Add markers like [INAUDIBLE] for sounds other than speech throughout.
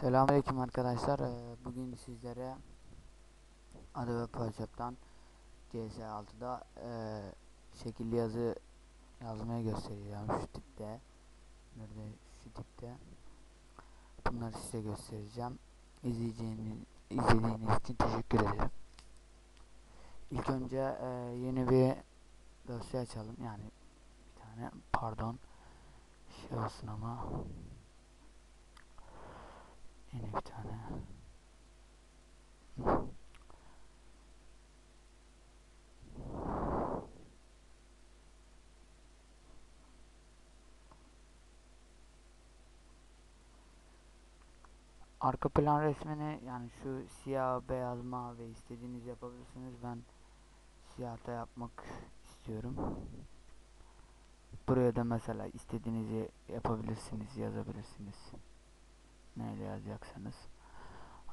Selamünaleyküm arkadaşlar. Ee, Bugün sizlere Adobe Photoshop'tan CS6'da e, şekilli yazı yazmayı göstereceğim şu tipte. Nerede şu tipte. Bunları size göstereceğim. İzleyeceğiniz izlediğiniz için teşekkür ederim. İlk önce e, yeni bir dosya açalım. Yani bir tane pardon şey olsun ama Yine bir tane. Arka plan resmini yani şu siyah, beyaz, mavi istediğiniz yapabilirsiniz. Ben siyahta yapmak istiyorum. Buraya da mesela istediğinizi yapabilirsiniz, yazabilirsiniz neyle yazacaksanız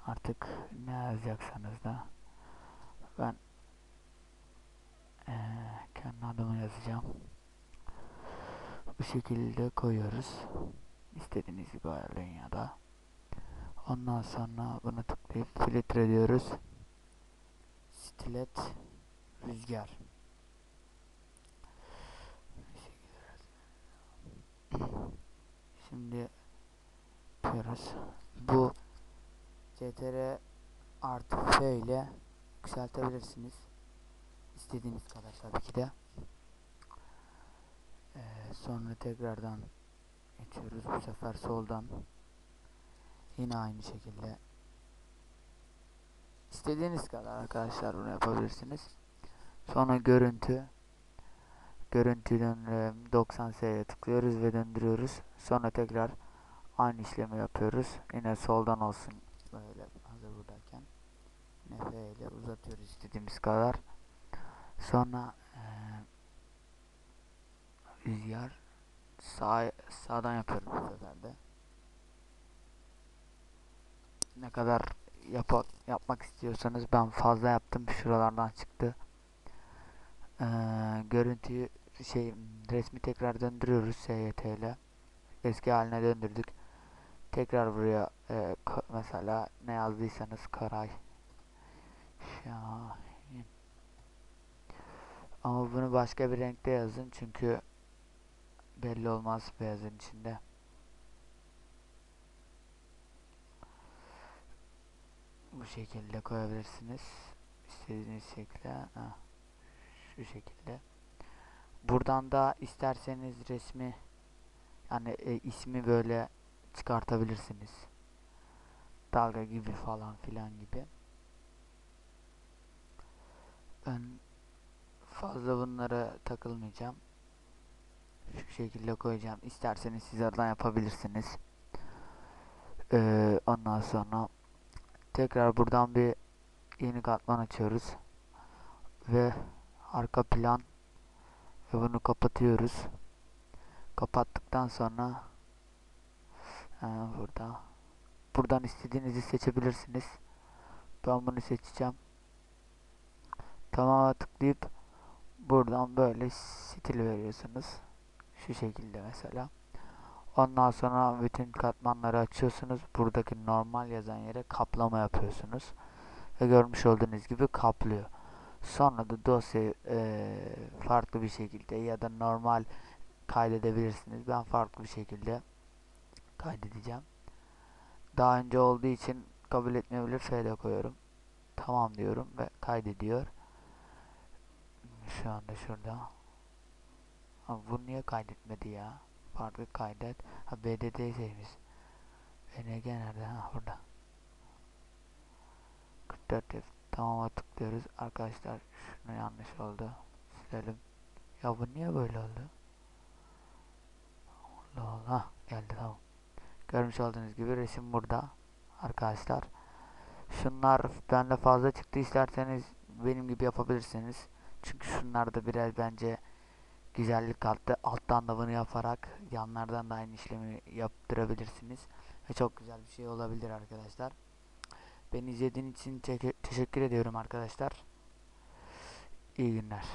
artık ne yazacaksanız da ben ee, kendi adımı yazacağım. Bu şekilde koyuyoruz. İstediğiniz gibi ayarlayın ya da ondan sonra bunu tıklayıp filtre diyoruz. Stilet rüzgar. [CLEARS THROAT] Şimdi yapıyoruz. Bu CTR artı F ile yükseltebilirsiniz. İstediğiniz kadar tabii ki de. Ee, sonra tekrardan geçiyoruz. Bu sefer soldan yine aynı şekilde istediğiniz kadar arkadaşlar bunu yapabilirsiniz. Sonra görüntü görüntüden 90S'ye tıklıyoruz ve döndürüyoruz. Sonra tekrar aynı işlemi yapıyoruz. Yine soldan olsun böyle hazır buradayken. F ile uzatıyoruz istediğimiz kadar. Sonra ee, rüzgar sağ sağdan yapıyorum bu sefer de. Ne kadar yap yapmak istiyorsanız ben fazla yaptım. Şuralardan çıktı. Ee, görüntüyü şey resmi tekrar döndürüyoruz SYT ile. Eski haline döndürdük tekrar buraya e, mesela ne yazdıysanız Karay Şahin. Ama bunu başka bir renkte yazın çünkü belli olmaz beyazın içinde. Bu şekilde koyabilirsiniz. İstediğiniz şekilde ha, şu şekilde. Buradan da isterseniz resmi yani e, ismi böyle çıkartabilirsiniz. Dalga gibi falan filan gibi. Ben fazla bunlara takılmayacağım. Şu şekilde koyacağım. İsterseniz sizlerden yapabilirsiniz. Ee, ondan sonra tekrar buradan bir yeni katman açıyoruz. Ve arka plan ve bunu kapatıyoruz. Kapattıktan sonra Ha, burada. Buradan istediğinizi seçebilirsiniz. Ben bunu seçeceğim. Tamam'a tıklayıp buradan böyle stil veriyorsunuz. Şu şekilde mesela. Ondan sonra bütün katmanları açıyorsunuz. Buradaki normal yazan yere kaplama yapıyorsunuz. Ve görmüş olduğunuz gibi kaplıyor. Sonra da dosyayı e, farklı bir şekilde ya da normal kaydedebilirsiniz. Ben farklı bir şekilde kaydedeceğim. Daha önce olduğu için kabul etmeyebilir F'de koyuyorum. Tamam diyorum ve kaydediyor. Şu anda şurada. Ha, bu niye kaydetmedi ya? Farklı kaydet. Ha BDD'seymiş. BNG nerede? Ha burada. 44 F. Tamam'a tıklıyoruz. Arkadaşlar şunu yanlış oldu. Silelim. Ya bu niye böyle oldu? Allah Allah. Geldi tamam. Görmüş olduğunuz gibi resim burada arkadaşlar. Şunlar bende fazla çıktı isterseniz benim gibi yapabilirsiniz. Çünkü şunlar da biraz bence güzellik kattı. Alttan da bunu yaparak yanlardan da aynı işlemi yaptırabilirsiniz. Ve çok güzel bir şey olabilir arkadaşlar. Beni izlediğiniz için te teşekkür ediyorum arkadaşlar. İyi günler.